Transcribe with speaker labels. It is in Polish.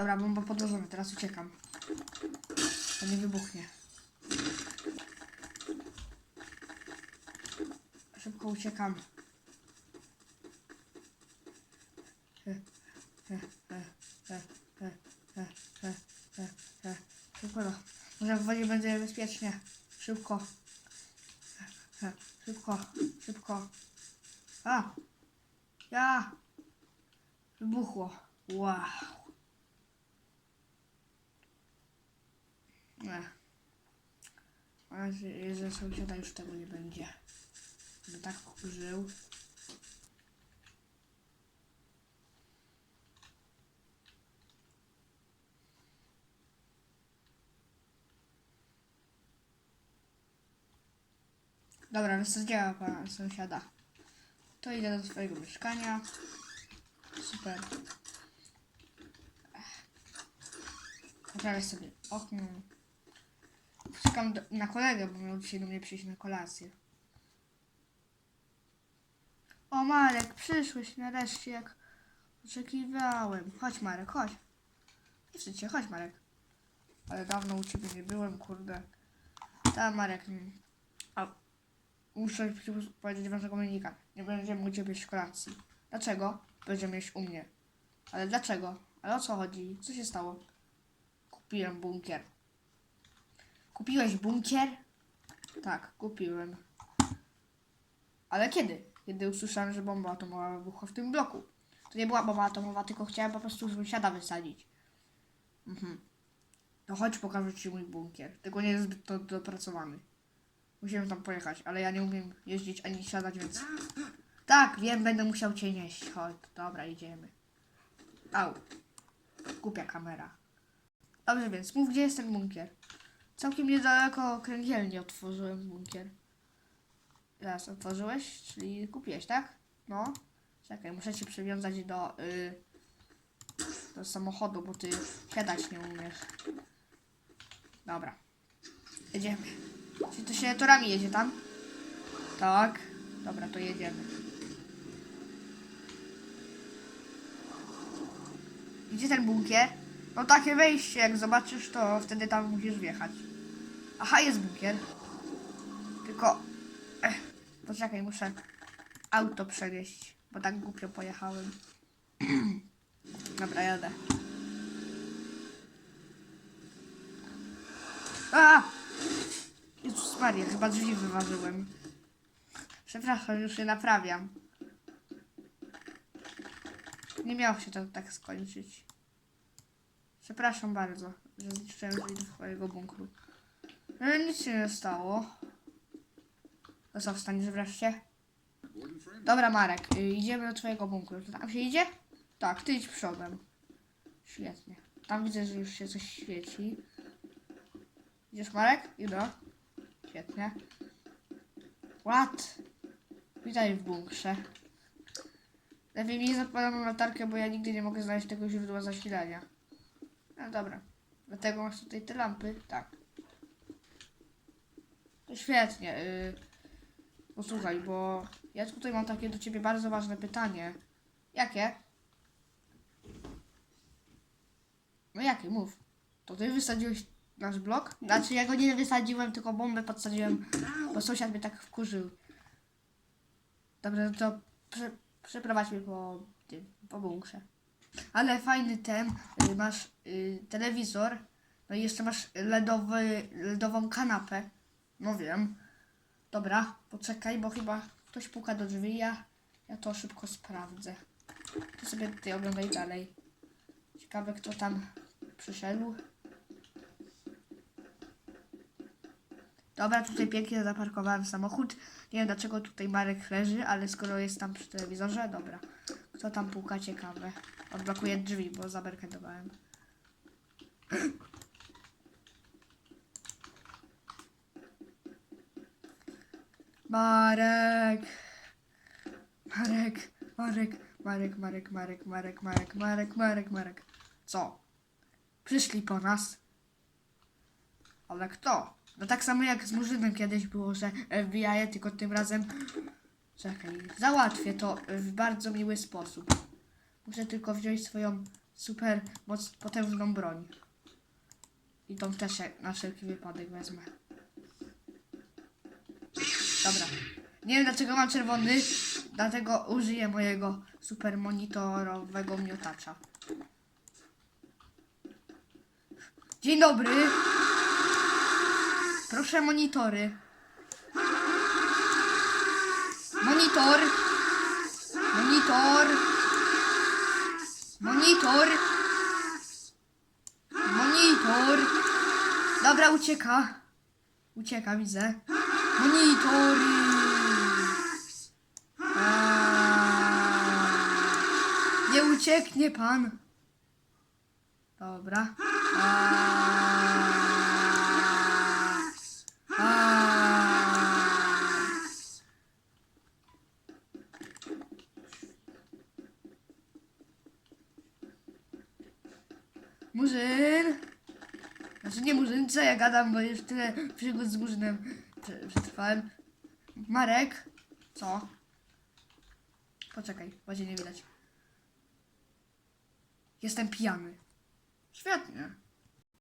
Speaker 1: Dobra, bomba podłożona, teraz uciekam. To nie wybuchnie. Szybko uciekam. Szybko no. Może w wodzie będzie bezpiecznie. Szybko. Szybko, szybko. A! Ja! Wybuchło. Wow. Nie. Mam nadzieję, że sąsiada już tego nie będzie. Będę tak żył. Dobra, wysadziła pana sąsiada. To idę do swojego mieszkania. Super. Poprawię sobie okno. Czekam do, na kolegę, bo miał dzisiaj do mnie przyjść na kolację. O Marek, przyszłeś nareszcie jak oczekiwałem. Chodź Marek, chodź. Wstydź się, chodź Marek. Ale dawno u ciebie nie byłem, kurde. Ta Marek. A muszę powiedzieć ważnego menika. Nie będziemy u ciebie jeść kolacji. Dlaczego? Będziemy jeść u mnie. Ale dlaczego? Ale o co chodzi? Co się stało? Kupiłem bunkier. Kupiłeś bunkier? Tak, kupiłem. Ale kiedy? Kiedy usłyszałem, że bomba atomowa wybuchła w tym bloku. To nie była bomba atomowa, tylko chciałem po prostu sąsiada wysadzić. Mhm. To chodź pokażę Ci mój bunkier. Tylko nie jest zbyt to dopracowany. Musimy tam pojechać, ale ja nie umiem jeździć ani siadać, więc... Tak, wiem, będę musiał Cię nieść. Chodź, dobra, idziemy. Au. Głupia kamera. Dobrze, więc mów, gdzie jest ten bunkier. Całkiem niedaleko kręgielni otworzyłem bunkier. Teraz otworzyłeś, czyli kupiłeś, tak? No. Czekaj, muszę cię przywiązać do, y, do samochodu, bo ty siadać nie umiesz. Dobra. Jedziemy. Czy to się torami jedzie tam? Tak. Dobra, to jedziemy. Gdzie ten bunkier? No takie wejście, jak zobaczysz, to wtedy tam musisz wjechać. Aha, jest bunkier. Tylko... Ech, poczekaj, muszę auto przewieźć, bo tak głupio pojechałem. Dobra, jadę. A! Jezus Maria, chyba drzwi wyważyłem. Przepraszam, już je naprawiam. Nie miało się to tak skończyć. Przepraszam bardzo, że zniszczyłem drzwi do twojego bunkru. Ale nic się nie stało. To co, wstaniesz wreszcie? Dobra, Marek, y, idziemy do twojego bunkru. To tam się idzie? Tak, ty idź przodem. Świetnie. Tam widzę, że już się coś świeci. Idziesz, Marek? Idę. Świetnie. What? Witaj w bunkrze. Lepiej mi na latarkę, bo ja nigdy nie mogę znaleźć tego źródła zasilania. No dobra. Dlatego masz tutaj te lampy? Tak. To świetnie. Yy, posłuchaj, bo ja tutaj mam takie do ciebie bardzo ważne pytanie. Jakie? No jakie? Mów. To ty wysadziłeś nasz blok? Znaczy ja go nie wysadziłem, tylko bombę podsadziłem, bo sąsiad mnie tak wkurzył. Dobrze, no to prze, przeprowadź mnie po po bunkrze. Ale fajny ten, y, masz y, telewizor, no i jeszcze masz LEDowy, LEDową kanapę. No wiem. Dobra, poczekaj, bo chyba ktoś puka do drzwi, ja, ja to szybko sprawdzę. To sobie ty oglądaj dalej. Ciekawe, kto tam przyszedł. Dobra, tutaj pięknie zaparkowałem samochód. Nie wiem dlaczego tutaj Marek leży, ale skoro jest tam przy telewizorze, dobra. Kto tam puka, ciekawe. Odblokuję drzwi, bo zabarykadowałem. Marek! Marek, Marek, Marek, Marek, Marek, Marek, Marek, Marek, Marek, Marek. Co? Przyszli po nas. Ale kto? No tak samo jak z Murzynem kiedyś było, że FBI, tylko tym razem... Czekaj, załatwię to w bardzo miły sposób. Muszę tylko wziąć swoją super moc, potężną broń. I tą też na wszelki wypadek wezmę. Dobra. Nie wiem dlaczego mam czerwony, dlatego użyję mojego super monitorowego miotacza. Dzień dobry. Proszę monitory. Monitor. Monitor. Monitor. Monitor. Dobra, ucieka. Ucieka, widzę. Monitory. Aaa. Nie ucieknie pan. Dobra. Aaa. Aaa. Murzyn! Znaczy nie Murzyn, co ja gadam, bo już tyle przygód z Murzynem prze- przetrwałem. Marek? Co? Poczekaj, łazie nie widać. Jestem pijany. Świetnie.